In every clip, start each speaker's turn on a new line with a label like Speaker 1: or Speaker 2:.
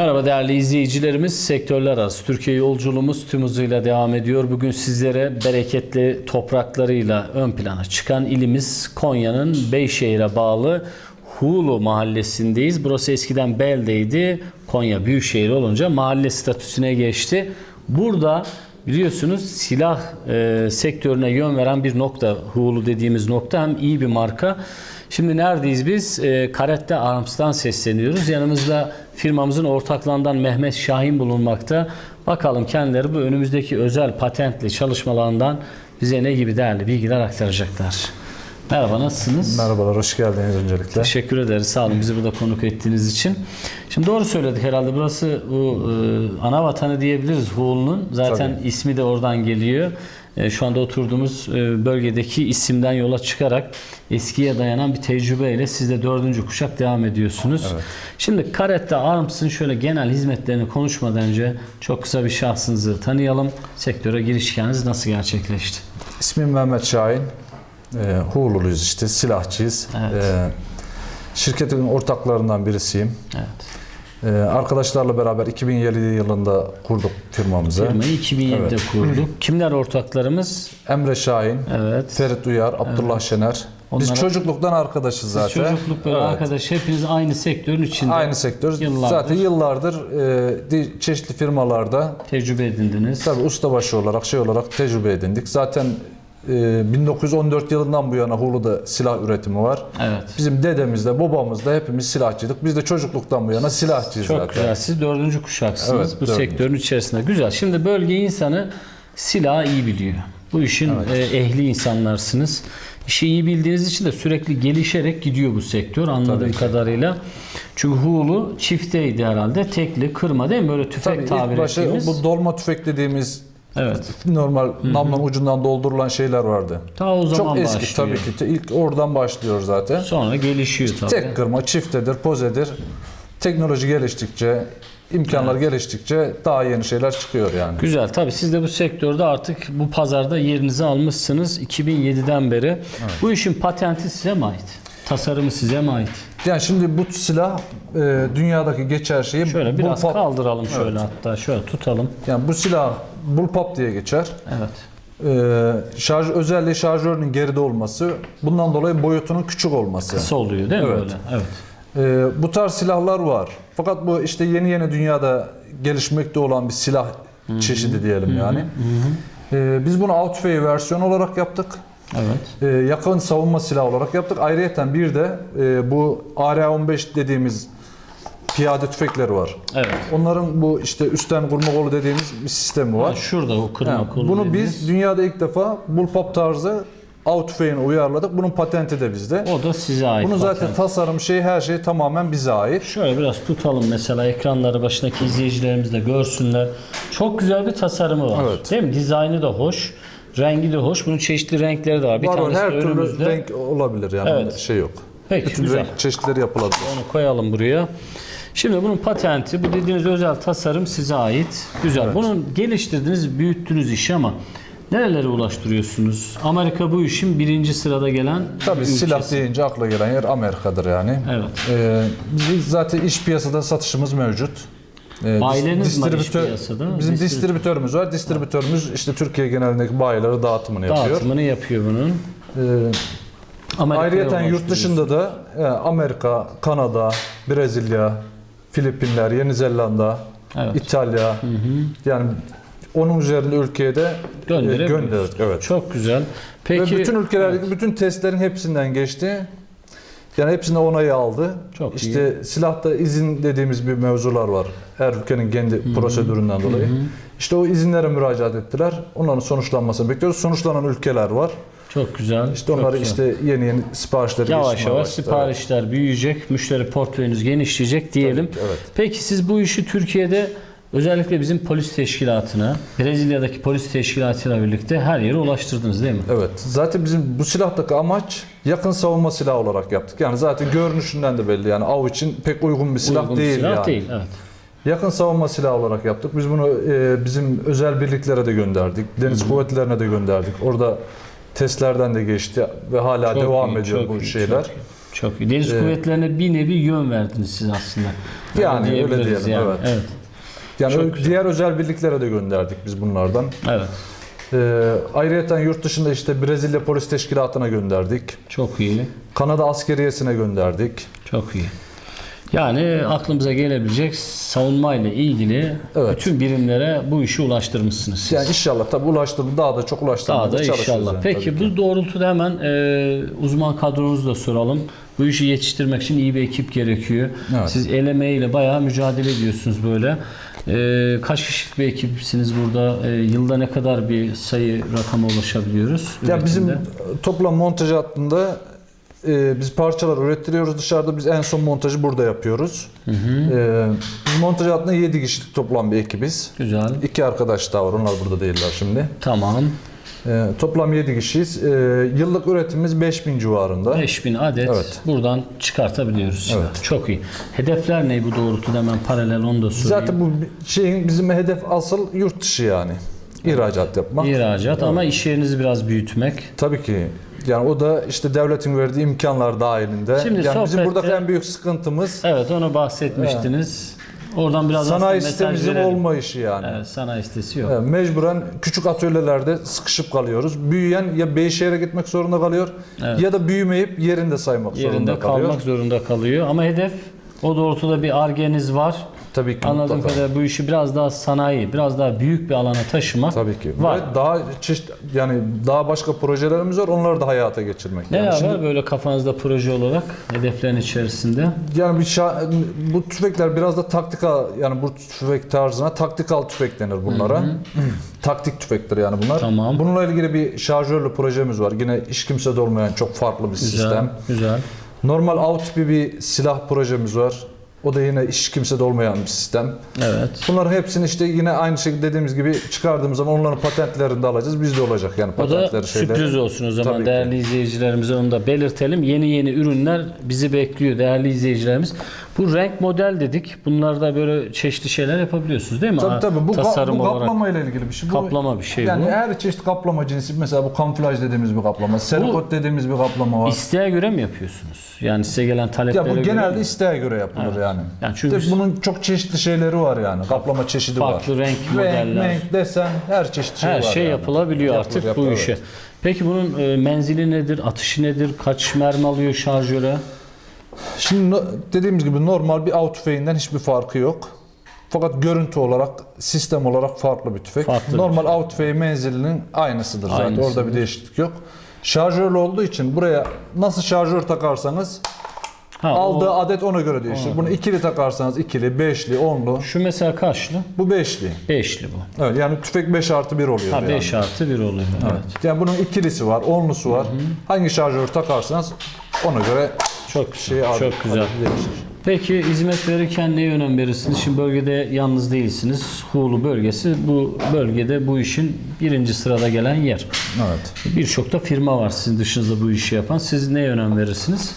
Speaker 1: Merhaba değerli izleyicilerimiz. Sektörler arası Türkiye yolculuğumuz tüm hızıyla devam ediyor. Bugün sizlere bereketli topraklarıyla ön plana çıkan ilimiz Konya'nın Beyşehir'e bağlı Hulu mahallesindeyiz. Burası eskiden beldeydi. Konya büyükşehir olunca mahalle statüsüne geçti. Burada biliyorsunuz silah e, sektörüne yön veren bir nokta. Hulu dediğimiz nokta hem iyi bir marka. Şimdi neredeyiz biz? E, Karette Arms'tan sesleniyoruz. Yanımızda firmamızın ortaklığından Mehmet Şahin bulunmakta. Bakalım kendileri bu önümüzdeki özel patentli çalışmalarından bize ne gibi değerli bilgiler aktaracaklar. Merhaba nasılsınız?
Speaker 2: Merhabalar, hoş geldiniz öncelikle.
Speaker 1: Teşekkür ederiz. Sağ olun bizi burada konuk ettiğiniz için. Şimdi doğru söyledik herhalde. Burası bu e, ana vatanı diyebiliriz Huğul'un. Zaten
Speaker 2: Tabii.
Speaker 1: ismi de oradan geliyor. E, şu anda oturduğumuz e, bölgedeki isimden yola çıkarak eskiye dayanan bir tecrübeyle siz de dördüncü kuşak devam ediyorsunuz.
Speaker 2: Evet.
Speaker 1: Şimdi Karette Arms'ın şöyle genel hizmetlerini konuşmadan önce çok kısa bir şahsınızı tanıyalım. Sektöre giriş hikayeniz nasıl gerçekleşti?
Speaker 2: İsmim Mehmet Şahin. Ee, Huğurluluyuz işte, silahçıyız.
Speaker 1: Evet.
Speaker 2: Ee, şirketin ortaklarından birisiyim.
Speaker 1: Evet.
Speaker 2: Ee, arkadaşlarla beraber 2007 yılında kurduk firmamızı.
Speaker 1: Firmayı 2007'de
Speaker 2: Evet.
Speaker 1: kurduk. Kimler ortaklarımız?
Speaker 2: Emre Şahin,
Speaker 1: Evet.
Speaker 2: Ferit Uyar, Abdullah Şener. Biz
Speaker 1: Onlara-
Speaker 2: çocukluktan arkadaşız zaten.
Speaker 1: Çocukluk böyle
Speaker 2: Evet.
Speaker 1: arkadaş hepiniz aynı sektörün içinde
Speaker 2: Aynı sektör.
Speaker 1: Yıllardır.
Speaker 2: Zaten yıllardır e, çeşitli firmalarda
Speaker 1: tecrübe edindiniz.
Speaker 2: Tabii ustabaşı olarak şey olarak tecrübe edindik. Zaten e, 1914 yılından bu yana Hulu'da silah üretimi var.
Speaker 1: Evet.
Speaker 2: Bizim dedemiz de babamız da hepimiz silahçıydık. Biz de çocukluktan bu yana silahçıyız
Speaker 1: Çok
Speaker 2: zaten.
Speaker 1: güzel. Siz dördüncü kuşaksınız
Speaker 2: Evet,
Speaker 1: bu
Speaker 2: dördüncü.
Speaker 1: sektörün içerisinde. Güzel. Şimdi bölge insanı silahı iyi biliyor. Bu işin e, ehli insanlarsınız. İşi iyi bildiğiniz için de sürekli gelişerek gidiyor bu sektör anladığım kadarıyla. Çünkü Hulu çifteydi herhalde. Tekli, kırma değil mi? Böyle tüfek
Speaker 2: Tabii
Speaker 1: tabir
Speaker 2: ilk başı
Speaker 1: ettiğimiz.
Speaker 2: bu dolma tüfek dediğimiz
Speaker 1: Evet.
Speaker 2: normal namlun ucundan doldurulan şeyler vardı.
Speaker 1: Ta o zaman
Speaker 2: Çok eski
Speaker 1: başlıyor.
Speaker 2: tabii ki. İlk oradan başlıyor zaten.
Speaker 1: Sonra gelişiyor tabii.
Speaker 2: Tek kırma, çiftedir, pozedir. Teknoloji geliştikçe, imkanlar geliştikçe daha yeni şeyler çıkıyor yani.
Speaker 1: Güzel. Tabii siz de bu sektörde artık bu pazarda yerinizi almışsınız 2007'den beri. Bu işin patenti size mi ait? Tasarımı size mi ait?
Speaker 2: Yani şimdi bu silah e, dünyadaki geçer şeyi
Speaker 1: Şöyle biraz
Speaker 2: bullpup-
Speaker 1: kaldıralım şöyle hatta şöyle tutalım.
Speaker 2: Yani bu silah bullpup diye geçer.
Speaker 1: Evet.
Speaker 2: Ee, şarj özelliği şarjörünün geride olması, bundan dolayı boyutunun küçük olması.
Speaker 1: Kısa oluyor değil mi
Speaker 2: Evet.
Speaker 1: böyle? Evet.
Speaker 2: Ee, bu tarz silahlar var. Fakat bu işte yeni yeni dünyada gelişmekte olan bir silah çeşidi diyelim yani. Ee, biz bunu av tüfeği versiyon olarak yaptık.
Speaker 1: Evet.
Speaker 2: Ee, yakın savunma silahı olarak yaptık. Ayrıca bir de e, bu AR-15 dediğimiz piyade tüfekleri var.
Speaker 1: Evet.
Speaker 2: Onların bu işte üstten kurma kolu dediğimiz bir sistemi var.
Speaker 1: Ha, şurada o kırma
Speaker 2: Ha,
Speaker 1: kolu
Speaker 2: bunu
Speaker 1: dediğiniz.
Speaker 2: biz dünyada ilk defa bullpup tarzı av tüfeğini uyarladık. Bunun patenti de bizde.
Speaker 1: o da size ait.
Speaker 2: Bunu zaten
Speaker 1: patent.
Speaker 2: tasarım şey her şey tamamen bize ait.
Speaker 1: Şöyle biraz tutalım mesela ekranları başındaki izleyicilerimiz de görsünler. Çok güzel bir tasarımı var.
Speaker 2: Evet.
Speaker 1: Değil mi? Dizaynı da hoş. Rengi de hoş. Bunun çeşitli renkleri de var. Bir
Speaker 2: var
Speaker 1: tanesi
Speaker 2: her türlü
Speaker 1: önümüzde.
Speaker 2: renk olabilir yani
Speaker 1: Evet.
Speaker 2: şey yok.
Speaker 1: Peki
Speaker 2: Bütün
Speaker 1: güzel.
Speaker 2: renk çeşitleri yapılabilir.
Speaker 1: Onu koyalım buraya. Şimdi bunun patenti, bu dediğiniz özel tasarım size ait. Güzel.
Speaker 2: Evet.
Speaker 1: Bunun geliştirdiniz, büyüttünüz işi ama nerelere ulaştırıyorsunuz? Amerika bu işin birinci sırada gelen
Speaker 2: Tabii
Speaker 1: ülkesi.
Speaker 2: silah deyince akla gelen yer Amerika'dır yani.
Speaker 1: Evet.
Speaker 2: Ee, biz zaten iş piyasada satışımız mevcut. Ee, dis-
Speaker 1: Bayileriniz var iş
Speaker 2: distribütör-
Speaker 1: piyasada.
Speaker 2: Bizim
Speaker 1: Distribütör.
Speaker 2: distribütörümüz var. Distribütörümüz işte Türkiye genelindeki bayilere dağıtımını yapıyor.
Speaker 1: Dağıtımını yapıyor bunun.
Speaker 2: Ee,
Speaker 1: Amerika'ya
Speaker 2: Ayrıca yurt dışında da e, Amerika, Kanada, Brezilya, Filipinler, Yeni Zelanda,
Speaker 1: Evet.
Speaker 2: İtalya yani onun üzerinde ülkeye de e,
Speaker 1: Gönderebiliyoruz.
Speaker 2: gönderdik. Evet.
Speaker 1: Çok güzel. Peki
Speaker 2: Ve bütün ülkelerdeki bütün testlerin hepsinden geçti. Yani hepsinde onayı aldı.
Speaker 1: Çok
Speaker 2: işte silahta izin dediğimiz bir mevzular var. Her ülkenin kendi prosedüründen dolayı. İşte o izinlere müracaat ettiler. Onların sonuçlanmasını bekliyoruz. Sonuçlanan ülkeler var.
Speaker 1: çok güzel.
Speaker 2: İşte onları
Speaker 1: güzel.
Speaker 2: işte yeni yeni siparişleri
Speaker 1: Yavaş yavaş
Speaker 2: başladı.
Speaker 1: siparişler büyüyecek, müşteri portföyünüz genişleyecek diyelim.
Speaker 2: Tabii evet.
Speaker 1: Peki siz bu işi Türkiye'de özellikle bizim polis teşkilatına, Brezilya'daki polis teşkilatıyla birlikte her yere ulaştırdınız değil mi?
Speaker 2: Evet. Zaten bizim bu silahtaki amaç yakın savunma silahı olarak yaptık. Yani zaten görünüşünden de belli. Yani av için pek uygun bir silah
Speaker 1: Uygun
Speaker 2: değil
Speaker 1: silah
Speaker 2: yani.
Speaker 1: değil. Evet.
Speaker 2: Yakın savunma silahı olarak yaptık. Biz bunu e, bizim özel birliklere de gönderdik. Deniz kuvvetlerine de gönderdik. Orada testlerden de geçti ve hala
Speaker 1: Çok
Speaker 2: devam
Speaker 1: iyi,
Speaker 2: ediyor bu
Speaker 1: iyi,
Speaker 2: şeyler.
Speaker 1: çok iyi. Çok iyi. Deniz
Speaker 2: Ee,
Speaker 1: kuvvetlerine bir nevi yön verdiniz siz aslında.
Speaker 2: Yani öyle diyelim, evet.
Speaker 1: evet.
Speaker 2: Yani
Speaker 1: Çok güzel.
Speaker 2: diğer özel birliklere de gönderdik biz bunlardan.
Speaker 1: Evet.
Speaker 2: Ee, ayrıyeten yurt dışında işte Brezilya Polis Teşkilatı'na gönderdik.
Speaker 1: Çok iyi.
Speaker 2: Kanada Askeriyesi'ne gönderdik.
Speaker 1: Çok iyi. Yani aklımıza gelebilecek savunma ile ilgili
Speaker 2: Evet.
Speaker 1: bütün birimlere bu işi ulaştırmışsınız siz.
Speaker 2: Yani inşallah tabii ulaştırdım daha da çok ulaştırmaya
Speaker 1: Daha da inşallah.
Speaker 2: yani
Speaker 1: Peki bu doğrultuda hemen e, uzman kadronuzu da soralım. Bu işi yetiştirmek için iyi bir ekip gerekiyor.
Speaker 2: Evet.
Speaker 1: Siz el emeğiyle bayağı mücadele ediyorsunuz böyle. E, kaç kişilik bir ekipsiniz burada? E, yılda ne kadar bir sayı rakama ulaşabiliyoruz?
Speaker 2: Ya bizim
Speaker 1: üretimde?
Speaker 2: toplam montaj hattında e, biz parçalar ürettiriyoruz dışarıda biz en son montajı burada yapıyoruz. E, biz montaj hattında 7 kişilik toplam bir ekibiz.
Speaker 1: Güzel.
Speaker 2: İki arkadaş daha var onlar burada değiller şimdi.
Speaker 1: Tamam.
Speaker 2: E, toplam 7 kişiyiz. E, yıllık üretimimiz 5000 civarında.
Speaker 1: 5000 adet
Speaker 2: Evet.
Speaker 1: buradan çıkartabiliyoruz.
Speaker 2: Evet.
Speaker 1: Çok iyi. Hedefler ne bu doğrultuda hemen paralel onu da sorayım.
Speaker 2: Zaten bu şeyin bizim hedef asıl yurt dışı yani. İhracat yapmak.
Speaker 1: İhracat ama iş yerinizi biraz büyütmek.
Speaker 2: Tabii ki. Yani o da işte devletin verdiği imkanlar dahilinde.
Speaker 1: Şimdi
Speaker 2: yani bizim
Speaker 1: sohbette-
Speaker 2: buradaki en büyük sıkıntımız
Speaker 1: Evet onu bahsetmiştiniz. Oradan biraz
Speaker 2: sanayi sitemizin
Speaker 1: verelim.
Speaker 2: olmayışı yani.
Speaker 1: Evet, sanayi sitesi yok.
Speaker 2: Evet, mecburen küçük atölyelerde sıkışıp kalıyoruz. Büyüyen ya Beyşehir'e gitmek zorunda kalıyor
Speaker 1: Evet.
Speaker 2: ya da büyümeyip yerinde saymak
Speaker 1: Yerinde
Speaker 2: zorunda kalıyor.
Speaker 1: kalmak zorunda kalıyor. Ama hedef o doğrultuda bir argeniz var.
Speaker 2: Tabii ki
Speaker 1: Anladığım
Speaker 2: mutlaka.
Speaker 1: kadarıyla bu işi biraz daha sanayi, biraz daha büyük bir alana taşımak
Speaker 2: Tabii ki.
Speaker 1: var.
Speaker 2: Ve daha çeşit yani daha başka projelerimiz var. Onları da hayata geçirmek.
Speaker 1: Neler
Speaker 2: yani şimdi-
Speaker 1: var böyle kafanızda proje olarak hedeflerin içerisinde?
Speaker 2: Yani bir şa- bu tüfekler biraz da taktikal yani bu tüfek tarzına taktikal tüfek denir bunlara. Taktik tüfektir yani bunlar.
Speaker 1: Tamam.
Speaker 2: Bununla ilgili bir şarjörlü projemiz var. Yine hiç kimsede olmayan çok farklı bir
Speaker 1: Güzel,
Speaker 2: sistem.
Speaker 1: güzel.
Speaker 2: Normal av tipi bir silah projemiz var. O da yine hiç kimsede olmayan bir sistem.
Speaker 1: Evet.
Speaker 2: Bunların hepsini işte yine aynı şekilde dediğimiz gibi çıkardığımız zaman onların patentlerini de alacağız. Bizde olacak yani
Speaker 1: O da
Speaker 2: patentleri şeyleri.
Speaker 1: sürpriz olsun o zaman
Speaker 2: Tabii ki.
Speaker 1: değerli izleyicilerimize onu da belirtelim. Yeni yeni ürünler bizi bekliyor değerli izleyicilerimiz. Bu renk model dedik. Bunlarda böyle çeşitli şeyler yapabiliyorsunuz değil mi?
Speaker 2: Tabii tabii bu,
Speaker 1: tasarım
Speaker 2: bu
Speaker 1: olarak.
Speaker 2: kaplama ile ilgili bir şey. Bu,
Speaker 1: Kaplama bir şey
Speaker 2: yani
Speaker 1: bu.
Speaker 2: her çeşit kaplama cinsi mesela bu kamuflaj dediğimiz bir kaplama, serikot dediğimiz bir kaplama var.
Speaker 1: İsteğe göre mi yapıyorsunuz? Yani size gelen taleplere
Speaker 2: Ya bu
Speaker 1: göre
Speaker 2: genelde
Speaker 1: mi?
Speaker 2: isteğe göre yapılır yani.
Speaker 1: Yani çünkü
Speaker 2: İşte bunun çok çeşitli şeyleri var yani. Kaplama çeşidi var.
Speaker 1: farklı renk modeller.
Speaker 2: renk, desen her çeşit şey
Speaker 1: her
Speaker 2: var.
Speaker 1: şey
Speaker 2: yani.
Speaker 1: yapılabiliyor
Speaker 2: Yapılır,
Speaker 1: artık
Speaker 2: yapılır,
Speaker 1: bu
Speaker 2: evet.
Speaker 1: işe. Peki bunun e, menzili nedir? Atışı nedir? Kaç mermi alıyor şarjöre?
Speaker 2: Şimdi dediğimiz gibi normal bir av tüfeğinden hiçbir farkı yok. Fakat görüntü olarak, sistem olarak farklı bir tüfek.
Speaker 1: Farklı bir
Speaker 2: normal av tüfeği menzilinin aynısıdır zaten.
Speaker 1: Aynısıdır.
Speaker 2: Orada bir değişiklik yok. Şarjörlü olduğu için buraya nasıl şarjör takarsanız
Speaker 1: Ha,
Speaker 2: aldığı
Speaker 1: o-
Speaker 2: adet ona göre değişir. Bunu ikili takarsanız ikili, beşli, onlu.
Speaker 1: şu mesela kaçlı?
Speaker 2: Bu beşli.
Speaker 1: Beşli bu.
Speaker 2: Evet yani tüfek 5 artı 1 oluyor
Speaker 1: Ha
Speaker 2: yani.
Speaker 1: 5 artı 1 oluyor. Evet.
Speaker 2: Yani bunun ikilisi var, onlusu var. Hangi şarjör takarsanız ona göre
Speaker 1: Çok
Speaker 2: şey adet-
Speaker 1: çok güzel.
Speaker 2: adeti değişir.
Speaker 1: Peki hizmet verirken neye önem verirsiniz? Şimdi bölgede yalnız değilsiniz. Huğulu bölgesi bu bölgede bu işin birinci sırada gelen yer.
Speaker 2: Evet.
Speaker 1: Birçok da firma var sizin dışınızda bu işi yapan. Siz neye önem verirsiniz?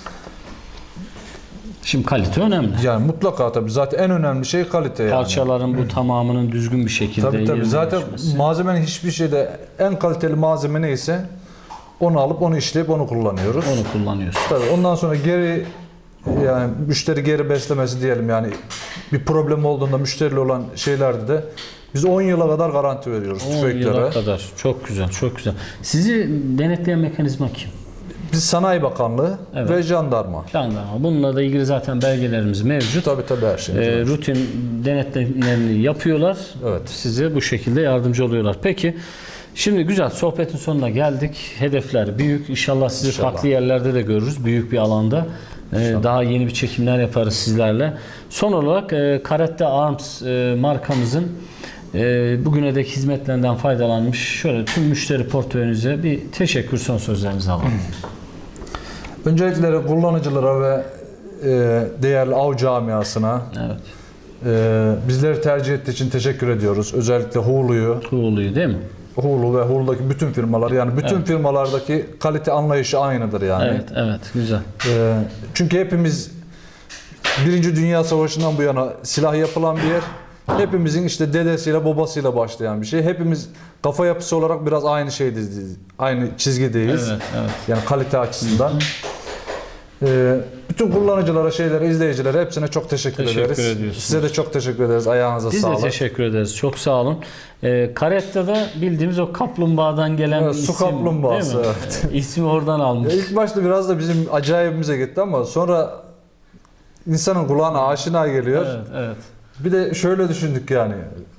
Speaker 1: Şimdi kalite önemli.
Speaker 2: Yani mutlaka tabii zaten en önemli şey kalite yani.
Speaker 1: Parçaların bu tamamının düzgün bir şekilde
Speaker 2: Tabii tabii zaten
Speaker 1: geçmesi.
Speaker 2: malzemenin hiçbir şeyde en kaliteli malzeme neyse onu alıp onu işleyip onu kullanıyoruz.
Speaker 1: onu kullanıyorsunuz.
Speaker 2: Tabii ondan sonra geri yani müşteri geri beslemesi diyelim yani bir problem olduğunda müşteriyle olan şeylerde de biz 10 yıla kadar garanti veriyoruz
Speaker 1: 10 yıla
Speaker 2: tüfeklere.
Speaker 1: kadar. Çok güzel, çok güzel. Sizi denetleyen mekanizma kim?
Speaker 2: Biz Sanayi Bakanlığı
Speaker 1: Evet.
Speaker 2: ve jandarma.
Speaker 1: Jandarma. Bununla da ilgili zaten belgelerimiz mevcut.
Speaker 2: Tabii tabii her şey.
Speaker 1: Ee, rutin denetlemlerini yapıyorlar.
Speaker 2: Evet.
Speaker 1: Size bu şekilde yardımcı oluyorlar. Peki şimdi güzel sohbetin sonuna geldik. Hedefler büyük. İnşallah sizi
Speaker 2: İnşallah.
Speaker 1: farklı yerlerde de görürüz. Büyük bir alanda. Ee, daha yeni bir çekimler yaparız sizlerle. Son olarak e, Karate Arms e, markamızın e, bugüne dek hizmetlerinden faydalanmış şöyle tüm müşteri portföyünüze bir teşekkür son sözlerinizi alalım.
Speaker 2: Öncelikle kullanıcılara ve e, değerli av camiasına
Speaker 1: Evet.
Speaker 2: e, bizleri tercih ettiği için teşekkür ediyoruz. Özellikle Hulu'yu,
Speaker 1: Tuğlu'yu değil mi?
Speaker 2: Hulu ve Hulu'daki bütün firmalar yani bütün
Speaker 1: Evet.
Speaker 2: firmalardaki kalite anlayışı aynıdır yani.
Speaker 1: Evet, evet. Güzel.
Speaker 2: Ee, çünkü hepimiz Birinci Dünya Savaşı'ndan bu yana silah yapılan bir yer. Hepimizin işte dedesiyle babasıyla başlayan bir şey. Hepimiz kafa yapısı olarak biraz aynı şeydeyiz. Aynı çizgideyiz.
Speaker 1: Evet, evet.
Speaker 2: Yani kalite açısından. Ee, bütün kullanıcılara, şeylere, izleyicilere hepsine çok teşekkür,
Speaker 1: Teşekkür
Speaker 2: ederiz. Size de çok teşekkür ederiz. Ayağınıza
Speaker 1: Biz
Speaker 2: sağlık.
Speaker 1: de teşekkür ederiz. Çok sağ olun. Ee, Caretta'da bildiğimiz o kaplumbağadan gelen
Speaker 2: Evet,
Speaker 1: bir
Speaker 2: su
Speaker 1: isim.
Speaker 2: kaplumbağası, evet.
Speaker 1: İsmi oradan almış.
Speaker 2: İlk başta biraz da bizim acayibimize gitti ama sonra insanın kulağına aşina geliyor.
Speaker 1: Evet, evet.
Speaker 2: Bir de şöyle düşündük yani.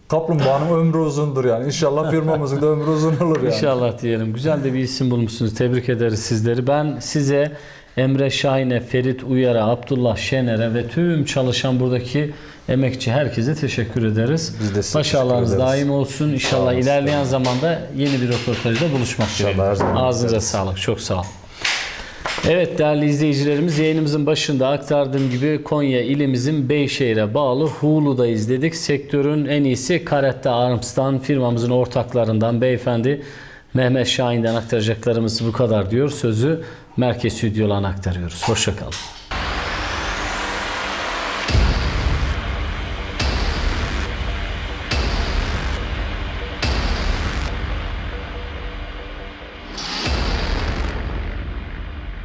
Speaker 2: Kaplumbağanın ömrü uzundur yani. İnşallah firmamızın da ömrü uzun olur yani.
Speaker 1: İnşallah diyelim. Güzel de bir isim bulmuşsunuz. Tebrik ederiz sizleri. Ben size Emre Şahin'e, Ferit Uyar'a, Abdullah Şener'e ve tüm çalışan buradaki emekçi herkese teşekkür ederiz.
Speaker 2: Biz de size
Speaker 1: Başarılarınız
Speaker 2: teşekkür ederiz.
Speaker 1: daim olsun. İnşallah
Speaker 2: olun,
Speaker 1: ilerleyen zamanda yeni bir röportajda buluşmak
Speaker 2: İnşallah,
Speaker 1: dileğiyle.
Speaker 2: her zaman
Speaker 1: Ağzınıza
Speaker 2: bekleriz.
Speaker 1: sağlık. Çok sağ olun. Evet değerli izleyicilerimiz yayınımızın başında aktardığım gibi Konya ilimizin Beyşehir'e bağlı Hulu'da izledik. Sektörün en iyisi Karette Arms'tan firmamızın ortaklarından beyefendi Mehmet Şahin'den aktaracaklarımız bu kadar diyor. Sözü Merkez Stüdyo'dan aktarıyoruz. Hoşçakalın.